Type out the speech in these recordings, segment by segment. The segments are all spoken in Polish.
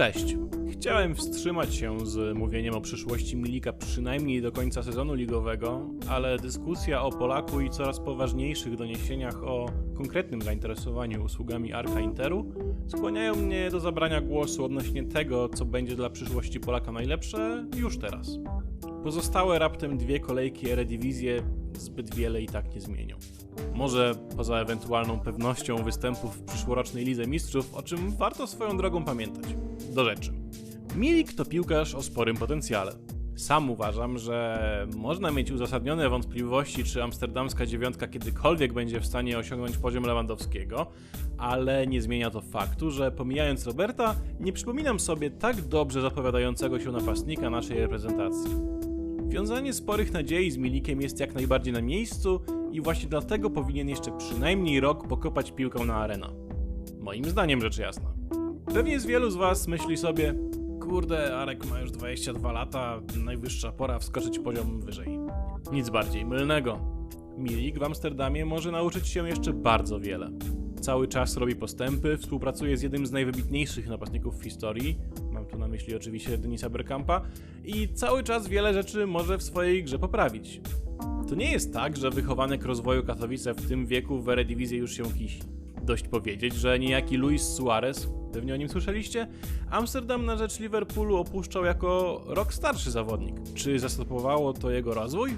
Cześć. Chciałem wstrzymać się z mówieniem o przyszłości Milika przynajmniej do końca sezonu ligowego, ale dyskusja o Polaku i coraz poważniejszych doniesieniach o konkretnym zainteresowaniu usługami Arka Interu skłaniają mnie do zabrania głosu odnośnie tego, co będzie dla przyszłości Polaka najlepsze już teraz. Pozostałe raptem dwie kolejki Eredivisie zbyt wiele i tak nie zmienią. Może poza ewentualną pewnością występów w przyszłorocznej Lidze Mistrzów, o czym warto swoją drogą pamiętać. Do rzeczy. Milik to piłkarz o sporym potencjale. Sam uważam, że można mieć uzasadnione wątpliwości, czy amsterdamska dziewiątka kiedykolwiek będzie w stanie osiągnąć poziom Lewandowskiego, ale nie zmienia to faktu, że pomijając Roberta, nie przypominam sobie tak dobrze zapowiadającego się napastnika naszej reprezentacji. Wiązanie sporych nadziei z Milikiem jest jak najbardziej na miejscu i właśnie dlatego powinien jeszcze przynajmniej rok pokopać piłkę na arena. Moim zdaniem rzecz jasna. Pewnie z wielu z Was myśli sobie, kurde, Arek ma już 22 lata, najwyższa pora wskoczyć poziom wyżej. Nic bardziej mylnego. Milik w Amsterdamie może nauczyć się jeszcze bardzo wiele. Cały czas robi postępy, współpracuje z jednym z najwybitniejszych napastników w historii, mam tu na myśli oczywiście Denisa Bergkampa, i cały czas wiele rzeczy może w swojej grze poprawić. To nie jest tak, że wychowanek rozwoju Katowice w tym wieku w Eredivisie już się kisi. Dość powiedzieć, że niejaki Luis Suarez, pewnie o nim słyszeliście, Amsterdam na rzecz Liverpoolu opuszczał jako rok starszy zawodnik. Czy zastopowało to jego rozwój?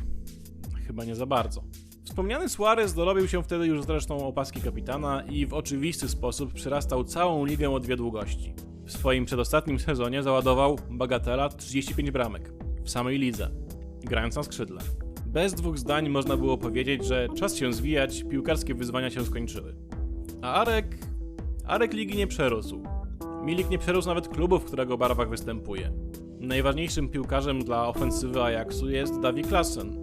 Chyba nie za bardzo. Wspomniany Suarez dorobił się wtedy już zresztą opaski kapitana i w oczywisty sposób przyrastał całą ligę o dwie długości. W swoim przedostatnim sezonie załadował bagatela 35 bramek w samej lidze, grając na skrzydle. Bez dwóch zdań można było powiedzieć, że czas się zwijać, piłkarskie wyzwania się skończyły. A Arek. Arek ligi nie przerósł. Milik nie przerósł nawet klubu, w którego barwach występuje. Najważniejszym piłkarzem dla ofensywy Ajaxu jest Davy Klassen.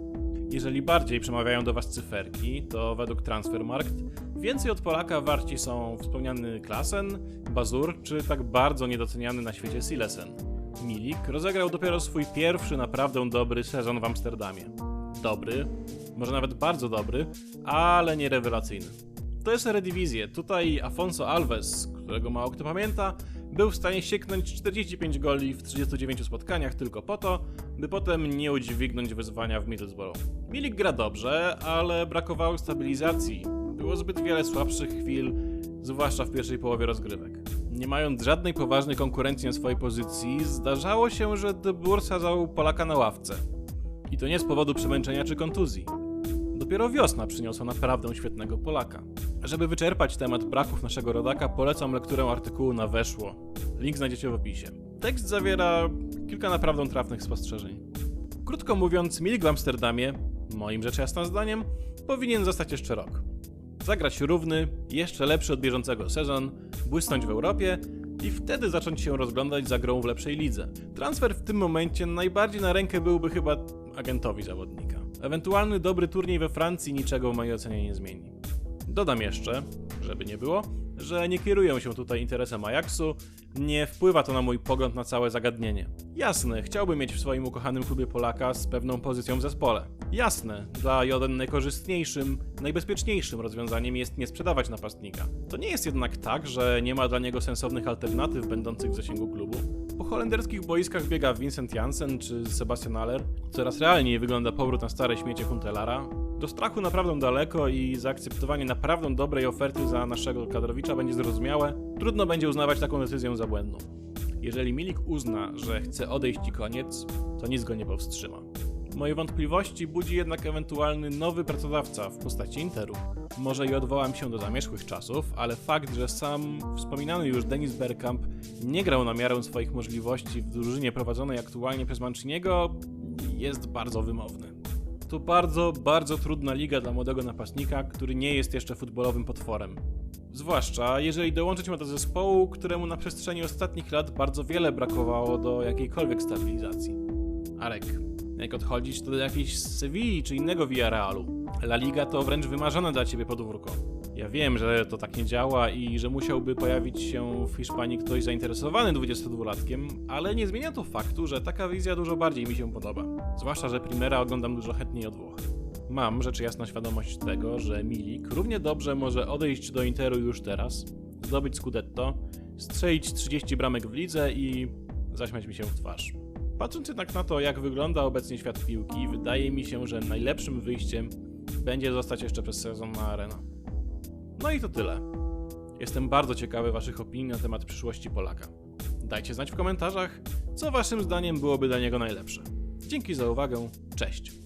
Jeżeli bardziej przemawiają do Was cyferki, to według Transfermarkt więcej od Polaka warci są wspomniany Klassen, Bazur czy tak bardzo niedoceniany na świecie Silesen. Milik rozegrał dopiero swój pierwszy naprawdę dobry sezon w Amsterdamie. Dobry, może nawet bardzo dobry, ale nie rewelacyjny. To jest Eredivisie. Tutaj Afonso Alves, którego mało kto pamięta, był w stanie sieknąć 45 goli w 39 spotkaniach tylko po to, by potem nie udźwignąć wyzwania w Middlesbrough. Milik gra dobrze, ale brakowało stabilizacji. Było zbyt wiele słabszych chwil, zwłaszcza w pierwszej połowie rozgrywek. Nie mając żadnej poważnej konkurencji na swojej pozycji, zdarzało się, że De Boer sadzał Polaka na ławce. I to nie z powodu przemęczenia czy kontuzji. Dopiero wiosna przyniosła naprawdę świetnego Polaka. Żeby wyczerpać temat braków naszego rodaka, polecam lekturę artykułu na Weszło. Link znajdziecie w opisie. Tekst zawiera kilka naprawdę trafnych spostrzeżeń. Krótko mówiąc, Milik w Amsterdamie, moim rzecz jasna zdaniem, powinien zostać jeszcze rok. Zagrać równy, jeszcze lepszy od bieżącego sezon, błysnąć w Europie i wtedy zacząć się rozglądać za grą w lepszej lidze. Transfer w tym momencie najbardziej na rękę byłby chyba agentowi zawodnika. Ewentualny dobry turniej we Francji niczego w mojej ocenie nie zmieni. Dodam jeszcze, żeby nie było, że nie kieruję się tutaj interesem Ajaxu, nie wpływa to na mój pogląd na całe zagadnienie. Jasne, chciałbym mieć w swoim ukochanym klubie Polaka z pewną pozycją w zespole. Jasne, dla Joden najkorzystniejszym, najbezpieczniejszym rozwiązaniem jest nie sprzedawać napastnika. To nie jest jednak tak, że nie ma dla niego sensownych alternatyw będących w zasięgu klubu. Po holenderskich boiskach biega Vincent Janssen czy Sebastian Aller. Coraz realniej wygląda powrót na stare śmiecie Huntelara. Do strachu naprawdę daleko i zaakceptowanie naprawdę dobrej oferty za naszego kadrowicza będzie zrozumiałe. Trudno będzie uznawać taką decyzję za błędną. Jeżeli Milik uzna, że chce odejść i koniec, to nic go nie powstrzyma. Moje wątpliwości budzi jednak ewentualny nowy pracodawca w postaci Interu. Może i odwołam się do zamierzchłych czasów, ale fakt, że sam wspominany już Denis Bergkamp nie grał na miarę swoich możliwości w drużynie prowadzonej aktualnie przez Manciniego jest bardzo wymowny. To bardzo, bardzo trudna liga dla młodego napastnika, który nie jest jeszcze futbolowym potworem. Zwłaszcza jeżeli dołączyć ma do zespołu, któremu na przestrzeni ostatnich lat bardzo wiele brakowało do jakiejkolwiek stabilizacji. Arek, jak odchodzić to do jakiejś Sewilli czy innego Villarrealu. La Liga to wręcz wymarzone dla ciebie podwórko. Ja wiem, że to tak nie działa i że musiałby pojawić się w Hiszpanii ktoś zainteresowany 22-latkiem, ale nie zmienia to faktu, że taka wizja dużo bardziej mi się podoba. Zwłaszcza, że Primera oglądam dużo chętniej od Włoch. Mam rzecz jasna świadomość tego, że Milik równie dobrze może odejść do Interu już teraz, zdobyć Scudetto, strzelić 30 bramek w lidze i zaśmiać mi się w twarz. Patrząc jednak na to, jak wygląda obecnie świat piłki, wydaje mi się, że najlepszym wyjściem będzie zostać jeszcze przez sezon na arenę. No i to tyle. Jestem bardzo ciekawy Waszych opinii na temat przyszłości Polaka. Dajcie znać w komentarzach, co Waszym zdaniem byłoby dla niego najlepsze. Dzięki za uwagę, cześć.